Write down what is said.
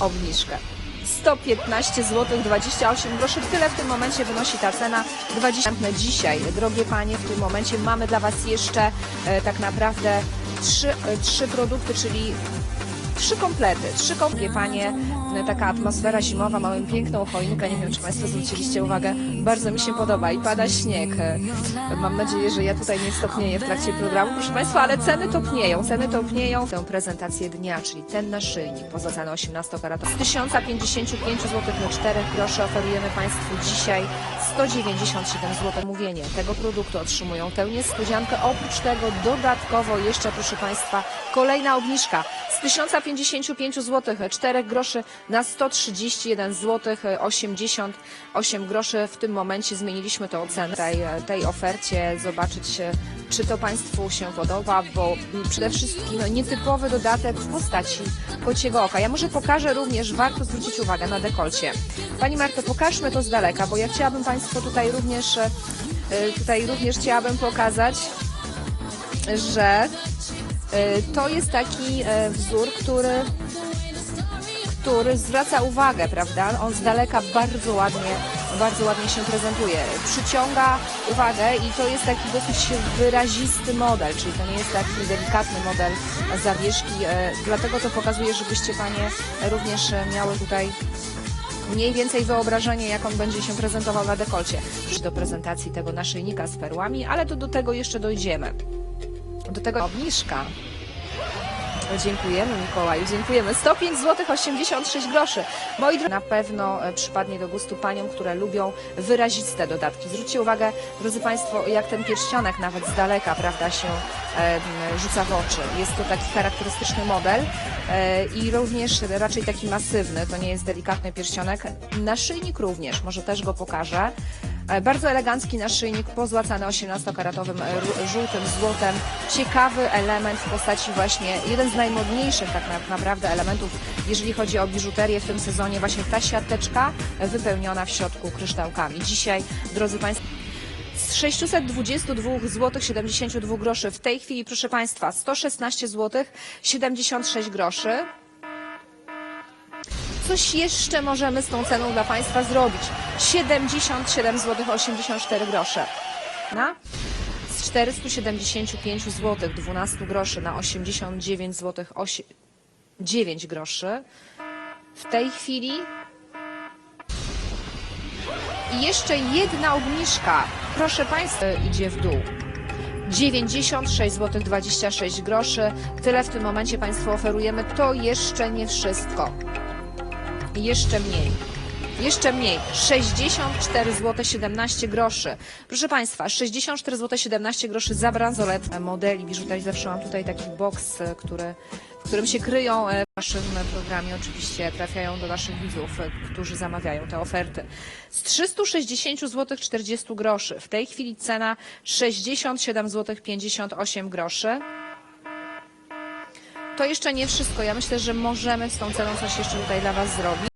obniżkę. 115 zł 28 groszy. Tyle w tym momencie wynosi ta cena. 20 dzisiaj. Drogie panie, w tym momencie mamy dla was jeszcze e, tak naprawdę trzy, e, trzy produkty, czyli trzy komplety, trzy komplety, panie, e, taka atmosfera zimowa, mamy piękną choinkę, nie wiem, czy Państwo zwróciliście uwagę, bardzo mi się podoba i pada śnieg. Mam nadzieję, że ja tutaj nie stopnieję w trakcie programu, proszę Państwa, ale ceny topnieją, ceny topnieją. Tę prezentację dnia, czyli ten naszyjnik, poza ceną 18 karatów, z 1055 zł na 4 groszy oferujemy Państwu dzisiaj 197 zł. Mówienie tego produktu otrzymują tę niespodziankę. Oprócz tego dodatkowo jeszcze, proszę Państwa, kolejna obniżka z 1055 zł 4 groszy na 131 zł 88 groszy. W tym momencie zmieniliśmy tę ocenę tej, tej ofercie, zobaczyć e, czy to Państwu się podoba, bo przede wszystkim nietypowy dodatek w postaci kociego oka. Ja może pokażę również, warto zwrócić uwagę na dekolcie. Pani Marto, pokażmy to z daleka, bo ja chciałabym Państwu tutaj również, e, tutaj również chciałabym pokazać, że e, to jest taki e, wzór, który który zwraca uwagę, prawda? On z daleka bardzo ładnie, bardzo ładnie się prezentuje. Przyciąga uwagę i to jest taki dosyć wyrazisty model, czyli to nie jest taki delikatny model zawieszki. e, Dlatego to pokazuję, żebyście Panie również miały tutaj mniej więcej wyobrażenie, jak on będzie się prezentował na dekolcie. Do prezentacji tego naszyjnika z perłami, ale to do tego jeszcze dojdziemy. Do tego obniżka. Dziękujemy Mikołaju, dziękujemy. 105 zł 86 groszy. Moi drodzy, na pewno e, przypadnie do gustu paniom, które lubią wyraziste dodatki. Zwróćcie uwagę, drodzy Państwo, jak ten pierścionek nawet z daleka, prawda, się e, rzuca w oczy. Jest to taki charakterystyczny model e, i również raczej taki masywny, to nie jest delikatny pierścionek. Naszyjnik również, może też go pokażę. E, Bardzo elegancki naszyjnik, pozłacany 18-karatowym e, żółtym złotem. Ciekawy element w postaci właśnie, jeden z najmodniejszych tak na- naprawdę elementów, jeżeli chodzi o biżuterię w tym sezonie, właśnie ta siateczka wypełniona w środku kryształkami. Dzisiaj, drodzy Państwo, z 622 zł 72 groszy w tej chwili, proszę Państwa, 116 zł 76 groszy. Coś jeszcze możemy z tą ceną dla Państwa zrobić. 77 zł 84 grosze. Na? Z 475 zł 12 groszy na 89 zł 9 groszy. W tej chwili i jeszcze jedna obniżka. Proszę Państwa, idzie w dół. 96 zł 26 groszy. Tyle w tym momencie Państwu oferujemy. To jeszcze nie wszystko. Jeszcze mniej. Jeszcze mniej. 64 zł 17 groszy. Proszę Państwa, 64 zł 17 groszy za bransolet modeli biżuterii. Zawsze mam tutaj taki boks, e, który, w którym się kryją e, w naszym programie. Oczywiście trafiają do naszych widzów, e, którzy zamawiają te oferty. Z 360 zł 40 groszy. W tej chwili cena 67 zł 58 groszy. To jeszcze nie wszystko. Ja myślę, że możemy z tą ceną coś jeszcze tutaj dla Was zrobić.